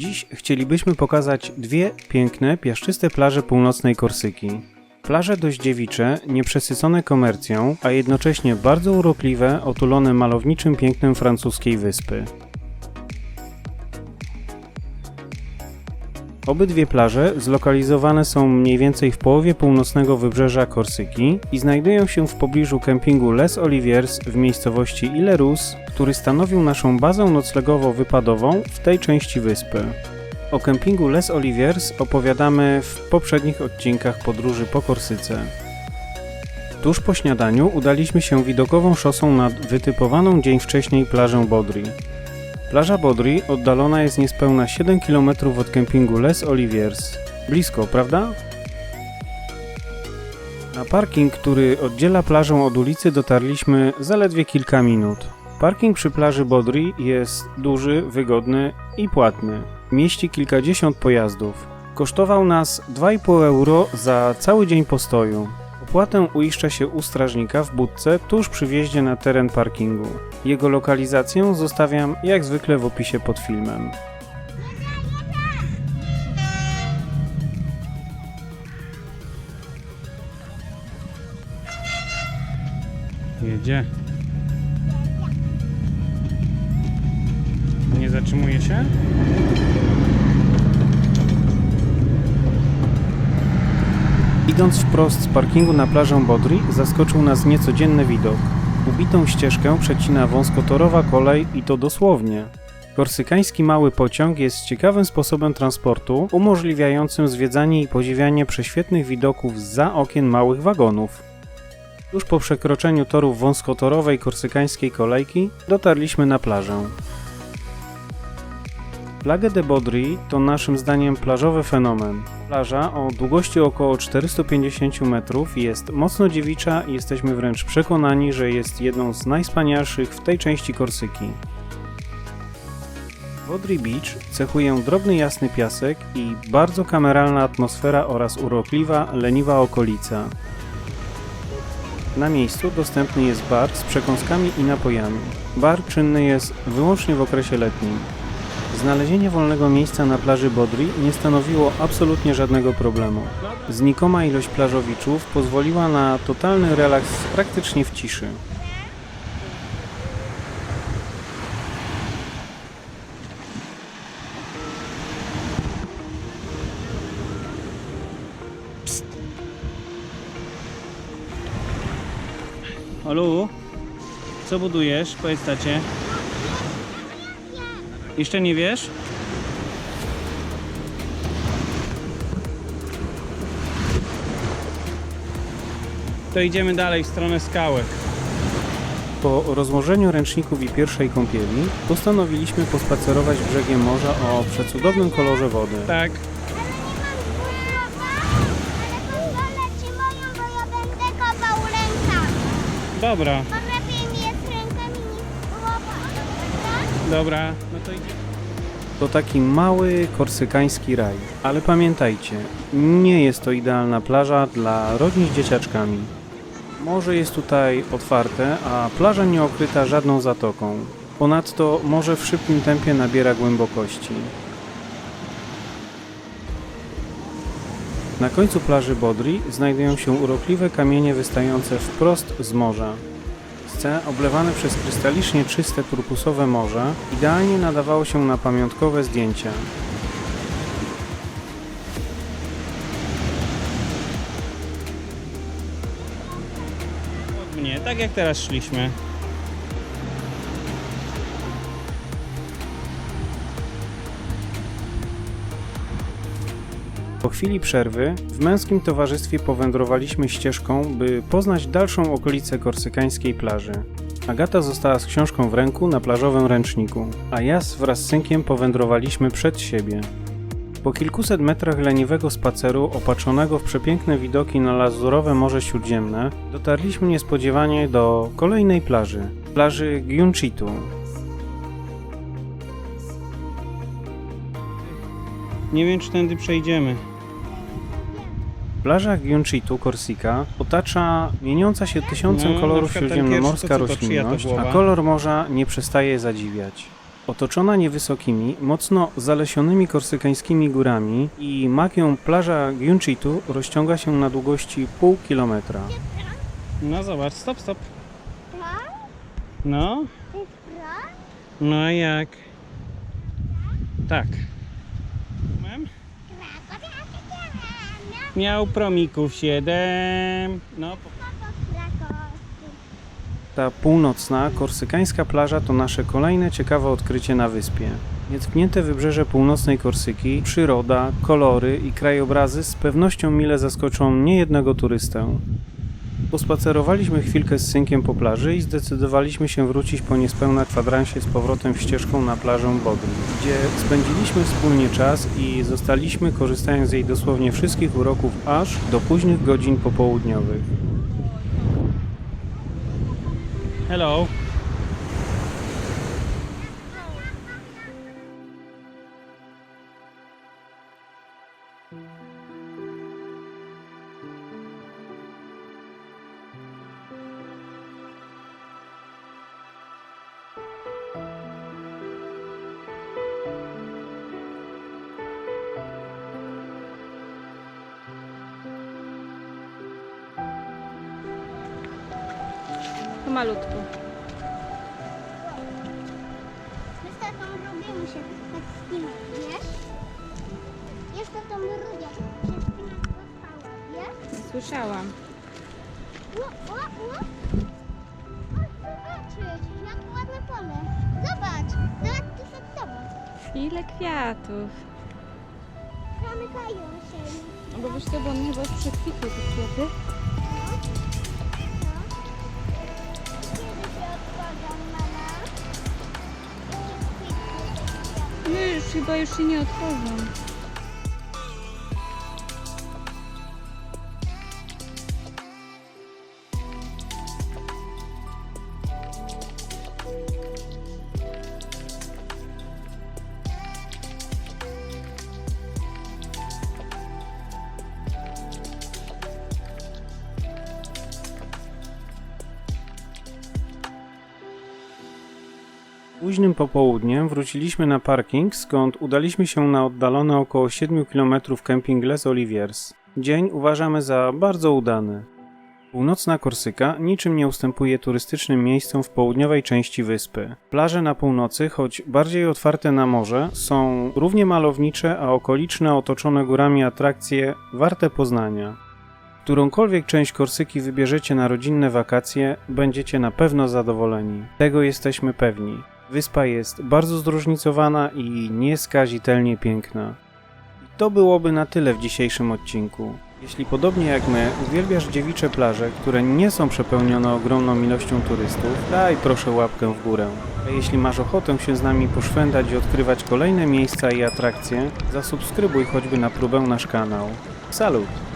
Dziś chcielibyśmy pokazać dwie piękne, piaszczyste plaże północnej Korsyki. Plaże dość dziewicze, nieprzesycone komercją, a jednocześnie bardzo urokliwe, otulone malowniczym pięknem francuskiej wyspy. Obydwie plaże zlokalizowane są mniej więcej w połowie północnego wybrzeża Korsyki i znajdują się w pobliżu kempingu Les Oliviers w miejscowości Ilerus, który stanowił naszą bazę noclegowo-wypadową w tej części wyspy. O kempingu Les Oliviers opowiadamy w poprzednich odcinkach podróży po Korsyce. Tuż po śniadaniu udaliśmy się widokową szosą nad wytypowaną dzień wcześniej plażę Bodri. Plaża Bodri oddalona jest niespełna 7 km od kempingu Les Oliviers. Blisko, prawda? Na parking, który oddziela plażę od ulicy dotarliśmy zaledwie kilka minut. Parking przy plaży Bodri jest duży, wygodny i płatny. Mieści kilkadziesiąt pojazdów. Kosztował nas 2,5 euro za cały dzień postoju. Opłatę uiszcza się u strażnika w budce tuż przy wjeździe na teren parkingu. Jego lokalizację zostawiam jak zwykle w opisie pod filmem. Jedzie. Nie zatrzymuje się? Idąc wprost z parkingu na plażę Bodri, zaskoczył nas niecodzienny widok. Ubitą ścieżkę przecina wąskotorowa kolej i to dosłownie. Korsykański mały pociąg jest ciekawym sposobem transportu, umożliwiającym zwiedzanie i podziwianie prześwietnych widoków za okien małych wagonów. Tuż po przekroczeniu torów wąskotorowej korsykańskiej kolejki dotarliśmy na plażę. Plage de Bodri to naszym zdaniem plażowy fenomen. Plaża o długości około 450 metrów jest mocno dziewicza i jesteśmy wręcz przekonani, że jest jedną z najwspanialszych w tej części Korsyki. Bodri Beach cechuje drobny jasny piasek i bardzo kameralna atmosfera oraz urokliwa, leniwa okolica. Na miejscu dostępny jest bar z przekąskami i napojami. Bar czynny jest wyłącznie w okresie letnim. Znalezienie wolnego miejsca na plaży Bodri nie stanowiło absolutnie żadnego problemu. Znikoma ilość plażowiczów pozwoliła na totalny relaks praktycznie w ciszy. Olu, co budujesz? Powiedz tacie. Jeszcze nie wiesz? To idziemy dalej w stronę skałek. Po rozłożeniu ręczników i pierwszej kąpieli postanowiliśmy pospacerować brzegiem morza o przecudownym kolorze wody. Tak. Ale dobra. No to idziemy. To taki mały korsykański raj. Ale pamiętajcie, nie jest to idealna plaża dla rodzin z dzieciaczkami. Morze jest tutaj otwarte, a plaża nie okryta żadną zatoką. Ponadto morze w szybkim tempie nabiera głębokości. Na końcu plaży Bodri znajdują się urokliwe kamienie wystające wprost z morza. Sce oblewane przez krystalicznie czyste turkusowe morze idealnie nadawało się na pamiątkowe zdjęcia. Mnie, tak jak teraz szliśmy. Po chwili przerwy w męskim towarzystwie powędrowaliśmy ścieżką, by poznać dalszą okolicę korsykańskiej plaży. Agata została z książką w ręku na plażowym ręczniku, a ja wraz z synkiem powędrowaliśmy przed siebie. Po kilkuset metrach leniwego spaceru, opatrzonego w przepiękne widoki na lazurowe Morze Śródziemne, dotarliśmy niespodziewanie do kolejnej plaży, plaży Gyunchitu. Nie wiem, czy tędy przejdziemy. Plaża Gyunchitu, Korsika otacza mieniąca się tysiącem No, kolorów śródziemnomorska roślinność, a kolor morza nie przestaje zadziwiać. Otoczona niewysokimi, mocno zalesionymi korsykańskimi górami i magią plaża Giuncitu rozciąga się na długości pół kilometra. No zobacz, stop, stop. No, no a jak? Tak. Mam? Krakowie, a ty nie Miał promików 7. No, Ta północna, korsykańska plaża to nasze kolejne ciekawe odkrycie na wyspie. Nietknięte wybrzeże północnej Korsyki, przyroda, kolory i krajobrazy z pewnością mile zaskoczą niejednego turystę. Pospacerowaliśmy chwilkę z synkiem po plaży i zdecydowaliśmy się wrócić po niespełna kwadransie z powrotem ścieżką na plażę Bodry, gdzie spędziliśmy wspólnie czas i zostaliśmy korzystając z jej dosłownie wszystkich uroków aż do późnych godzin popołudniowych. hello. Pomalutku. My z tatą lubimy się tak spinać, wiesz? Jest to tą rudę, się spinać do skały, wiesz? Słyszałam. Ło, ło, ło. O, zobaczyć, jak ładne pole. Zobacz, zobacz tu przed tobą. Ile kwiatów. Zamykają się. No bo wiesz co, bo one chyba już przekwitły te kwiaty. Chyba już się nie otworzą. Późnym popołudniem wróciliśmy na parking, skąd udaliśmy się na oddalony około 7 km kemping Les Oliviers. Dzień uważamy za bardzo udany. Północna Korsyka niczym nie ustępuje turystycznym miejscom w południowej części wyspy. Plaże na północy, choć bardziej otwarte na morze, są równie malownicze, a okoliczne otoczone górami atrakcje warte poznania. Którąkolwiek część Korsyki wybierzecie na rodzinne wakacje, będziecie na pewno zadowoleni. Tego jesteśmy pewni. Wyspa jest bardzo zróżnicowana i nieskazitelnie piękna. I to byłoby na tyle w dzisiejszym odcinku. Jeśli podobnie jak my uwielbiasz dziewicze plaże, które nie są przepełnione ogromną ilością turystów, daj proszę łapkę w górę. A jeśli masz ochotę się z nami poszwędać i odkrywać kolejne miejsca i atrakcje, zasubskrybuj choćby na próbę nasz kanał. Salut!